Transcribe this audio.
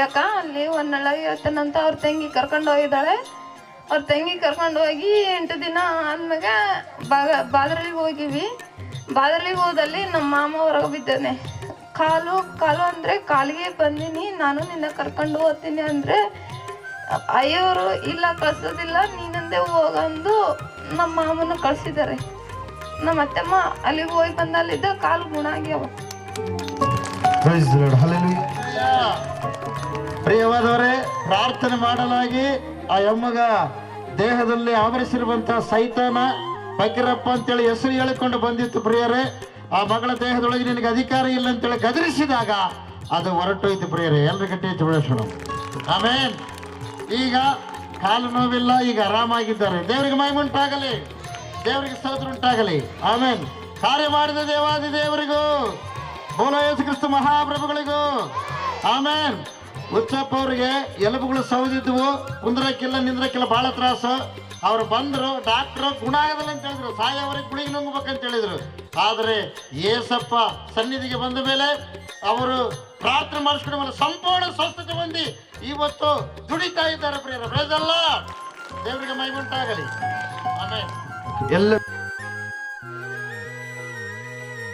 ಯಾಕ? ಅಲ್ಲಿ ಒಂದೊಳಗೆ ಇರ್ತೇನಂತ ಅವ್ರ ತಂಗಿ ಕರ್ಕೊಂಡು ಹೋಗಿದ್ದಾಳೆ. ಅವ್ರ ತಂಗಿ ಕರ್ಕೊಂಡು ಹೋಗಿ ಎಂಟು ದಿನ ಆದ್ಮ್ಯಾಗ ಬಾಗ ಬಾದ್ರಳಿಗೆ ಹೋಗಿವಿ. ಬಾದ್ರಳಿಗೆ ಹೋದಲ್ಲಿ ನಮ್ಮ ಮಾಮ ಹೊರಗೆ ಬಿದ್ದಾನೆ. ಕಾಲು ಕಾಲು ಅಂದರೆ ಕಾಲಿಗೆ ಬಂದೀನಿ, ನಾನು ನಿನ್ನ ಕರ್ಕೊಂಡು ಹೋಗ್ತೀನಿ ಅಂದರೆ ಅಯ್ಯವರು ಇಲ್ಲ, ಕಳ್ಸೋದಿಲ್ಲ, ನೀನಂದೇ ಹೋಗಂದು ನಮ್ಮ ಮಾಮನ ಕಳ್ಸಿದ್ದಾರೆ. ನಮ್ಮ ಅತ್ತೆಮ್ಮ ಅಲ್ಲಿಗೆ ಹೋಗಿ ಬಂದಲ್ಲಿದ್ದ ಕಾಲು ಗುಣ ಆಗ್ಯಾವ ಪ್ರಿಯವಾದವರೇ, ಪ್ರಾರ್ಥನೆ ಮಾಡಲಾಗಿ ಆ ಎಮ್ಮಗ ದೇಹದಲ್ಲಿ ಆವರಿಸಿರುವಂತಹ ಸೈತಾನ ಫಕೀರಪ್ಪ ಅಂತೇಳಿ ಹೆಸರು ಹೇಳಿಕೊಂಡು ಬಂದಿತ್ತು ಪ್ರಿಯರೇ. ಆ ಮಗಳ ದೇಹದೊಳಗೆ ನಿನಗೆ ಅಧಿಕಾರ ಇಲ್ಲ ಅಂತೇಳಿ ಗದರಿಸಿದಾಗ ಅದು ಹೊರಟೋಯ್ತು ಪ್ರಿಯರೇ. ಎಲ್ಲರ ಗಟ್ಟಿ ಹೆಚ್ಚು ಆಮೇನ್. ಈಗ ಕಾಲು ನೋವಿಲ್ಲ, ಈಗ ಆರಾಮಾಗಿದ್ದಾರೆ. ದೇವರಿಗೆ ಮೈ ಉಂಟಾಗಲಿ. ದೇವರಿಗೆ ಸ್ತೋತ್ರ ಉಂಟಾಗಲಿ. ಆಮೇನ್. ಕಾರ್ಯ ಮಾಡಿದ ದೇವಾದಿ ದೇವರಿಗೂ, ಬೋಲ ಯೇಸು ಕ್ರಿಸ್ತ ಮಹಾಪ್ರಭುಗಳಿಗೂ. ಆಮೇನ್. ಹುಚ್ಚಪ್ಪ ಅವ್ರಿಗೆ ಎಲುಬುಗಳು ಸೌದಿದ್ವು ಕುಂದ್ರಕ್ಕಿಲ್ಲ ನಿಂದ್ರಕ್ಕಿಲ್ಲ ಬಹಳ ತ್ರಾಸು. ಅವ್ರು ಬಂದರು, ಡಾಕ್ಟ್ರು ಗುಣ ಆಗದಲ್ಲ ಅಂತ ಹೇಳಿದ್ರು, ಸಾಯವರೆಗೆ ಗುಳಿಗೆ ಅಂತ ಹೇಳಿದ್ರು. ಆದರೆ ಏಸಪ್ಪ ಸನ್ನಿಧಿಗೆ ಬಂದ ಮೇಲೆ ಅವರು ಪ್ರಾರ್ಥನೆ ಮಾಡಿಸ್ಕೊಂಡ ಮೇಲೆ ಸಂಪೂರ್ಣ ಸ್ವಸ್ಥತೆ ಹೊಂದಿ ಇವತ್ತು ದುಡಿತಾ ಇದ್ದಾರೆ ಪ್ರಿಯರ ಪ್ರಜಲ್ಲ ದೇವರಿಗೆ ಮೈಗುಂಟಾಗಲಿ ಆಮೇಲೆ ಎಲ್ಲ